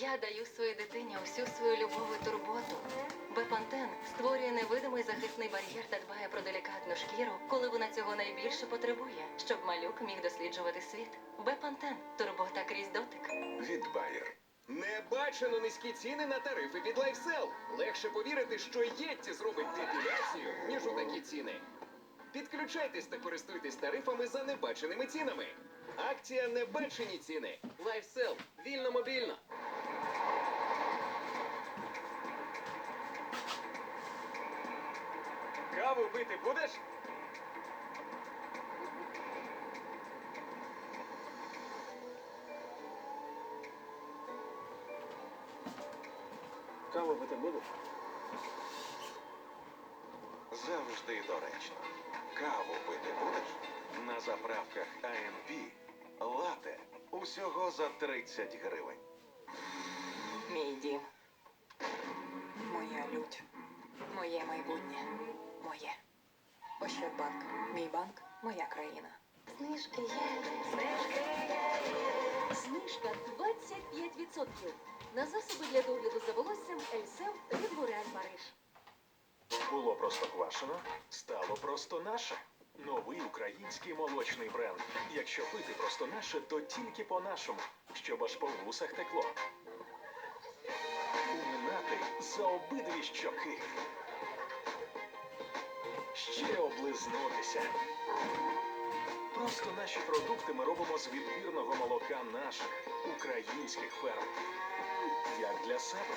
Я даю своїй дитині усю свою любов і турботу. Бепантен створює невидимий захисний бар'єр та дбає про делікатну шкіру, коли вона цього найбільше потребує, щоб малюк міг досліджувати світ. Бепантен турбота крізь дотик. від Bayer. Небачено низькі ціни на тарифи від LifeSell. Легше повірити, що Єтті зробить депіляцію, ніж у такі ціни. Підключайтесь та користуйтесь тарифами за небаченими цінами. Акція Небачені ціни. LifeSell. Вільно мобільно. Каву пити будеш? Каву пити будеш? Завжди доречно. Каву пити будеш? На заправках АМП лате усього за 30 гривень. Мій дім. Моє. Ощадбанк. Мій банк. Моя країна. Знижки є. Знижки є. Знижка 25% на засоби для догляду за волоссям Ельсев від L'Oréal Париж. Було просто квашено, стало просто наше. Новий український молочний бренд. Якщо пити просто наше, то тільки по-нашому, щоб аж по вусах текло. Уминати за обидві щоки. Ще облизнутися. Просто наші продукти ми робимо з відбірного молока наших українських ферм. Як для себе.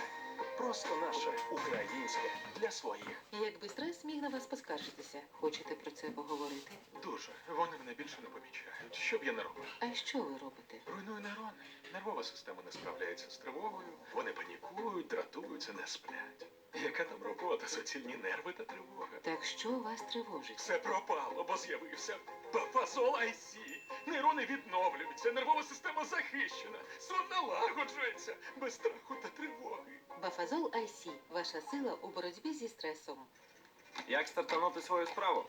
Просто наше українське для своїх. Якби стрес міг на вас поскаржитися, хочете про це поговорити? Дуже. Вони мене більше не помічають. Що б я не робив? А що ви робите? Руйную нейрони. Нервова система не справляється з тривогою. Вони панікують, дратуються, не сплять. Яка там робота, суцільні нерви та тривога? Так що вас тривожить? Все пропало, бо з'явився бафазол IC. Нейрони відновлюються, нервова система захищена, сон налагоджується без страху та тривоги. Бафазол IC – ваша сила у боротьбі зі стресом. Як стартанути свою справу?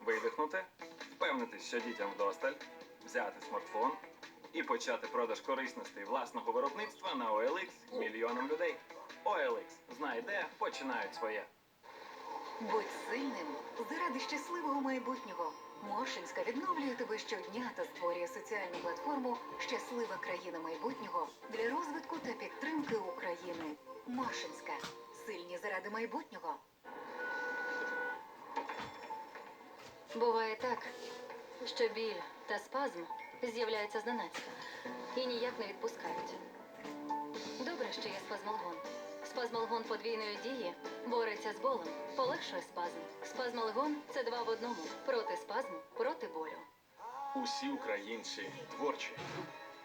Видихнути, впевнитись, що дітям вдосталь, взяти смартфон і почати продаж корисностей власного виробництва на OLX мільйонам людей. OLX знай де починають своє. Будь сильним заради щасливого майбутнього. Моршинська відновлює тебе щодня та створює соціальну платформу Щаслива країна майбутнього для розвитку та підтримки України. Моршинська. Сильні заради майбутнього. Буває так, що біль та спазм з'являються зненацька і ніяк не відпускають. Добре, що є спазмалгон. Спазмалгон подвійної дії бореться з болем, полегшує спазм. Спазмалгон це два в одному проти спазму, проти болю. Усі українці творчі.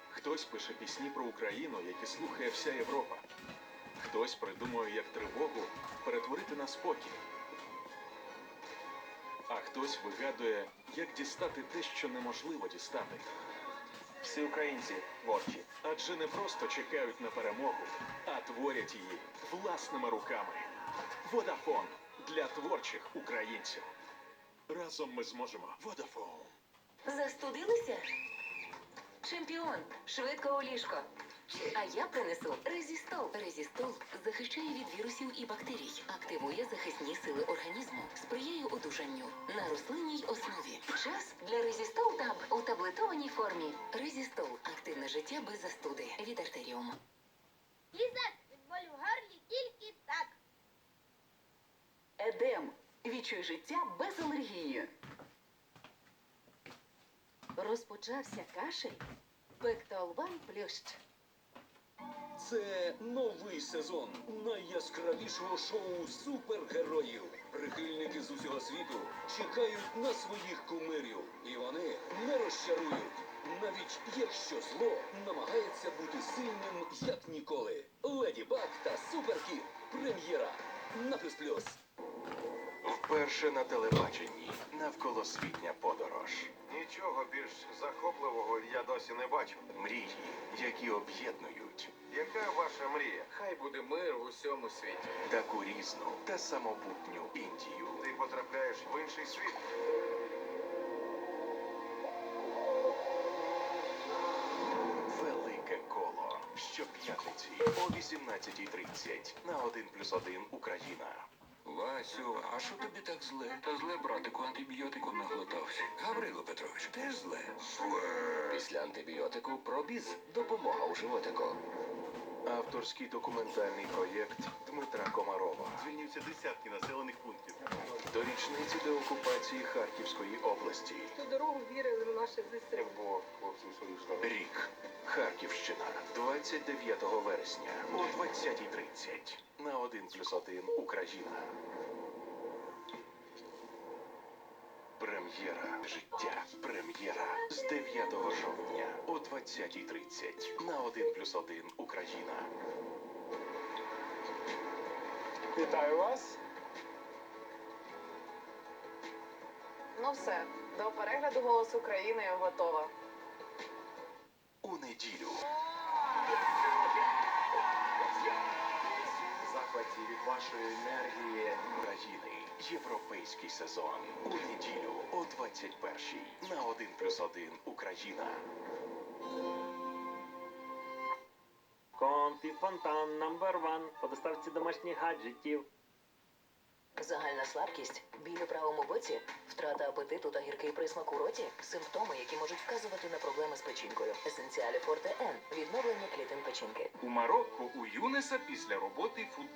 Хтось пише пісні про Україну, які слухає вся Європа. Хтось придумує, як тривогу перетворити на спокій. А хтось вигадує, як дістати те, що неможливо дістати. Всі українці творчі. Адже не просто чекають на перемогу, а творять її власними руками. Водафон для творчих українців. Разом ми зможемо. Водафон. Застудилися? Чемпіон, швидко у ліжко. А я принесу резістол. Резістол захищає від вірусів і бактерій, активує захисні сили організму, сприяє одужанню на рослинній основі. Життя без застуди. Від артеріум. Лізак від болю в горлі тільки так. Едем. Відчуй життя без алергії. Розпочався кашель. Пектолван плющ. Це новий сезон найяскравішого шоу супергероїв. Прихильники з усього світу чекають на своїх кумирів, і вони не розчарують. Навіть якщо зло намагається бути сильним як ніколи. Леді Баг та Суперкіт. Прем'єра на плюс плюс. Вперше на телебаченні навколосвітня подорож. Нічого більш захопливого я досі не бачив. Мрії, які об'єднують. Яка ваша мрія? Хай буде мир в усьому світі. Таку різну та самобутню Індію. Ти потрапляєш в інший світ. О 18.30 на 1 плюс 1 Україна. Васю, а що тобі так зле? Та зле, братику, антибіотику наглотався. Гаврило Петрович, теж зле? Після антибіотику пробіз допомога у животику. Авторський документальний проєкт Дмитра Комарова. Звільнився десятки населених пунктів. До річниці деокупації Харківської області. Всю дорогу вірили в свою сторону. Рік. Харківщина. 29 вересня о 20.30 на 1 плюс 1 Україна. Прем'єра життя. Прем'єра з 9 жовтня о 20.30 на 1 плюс 1 Україна. Вітаю вас. Ну все, до перегляду «Голос України» готова. У неділю. Захваті від вашої енергії. України. Європейський сезон. У неділю о 21.00 на 1 плюс 1 Україна. Комфі Фонтан номер ван по доставці домашніх гаджетів. Загальна слабкість, біль у правому боці, втрата апетиту та гіркий присмак у роті симптоми, які можуть вказувати на проблеми з печінкою. Есенціалі Форте Н відновлення клітин печінки. У Марокко у Юнеса після роботи футбол.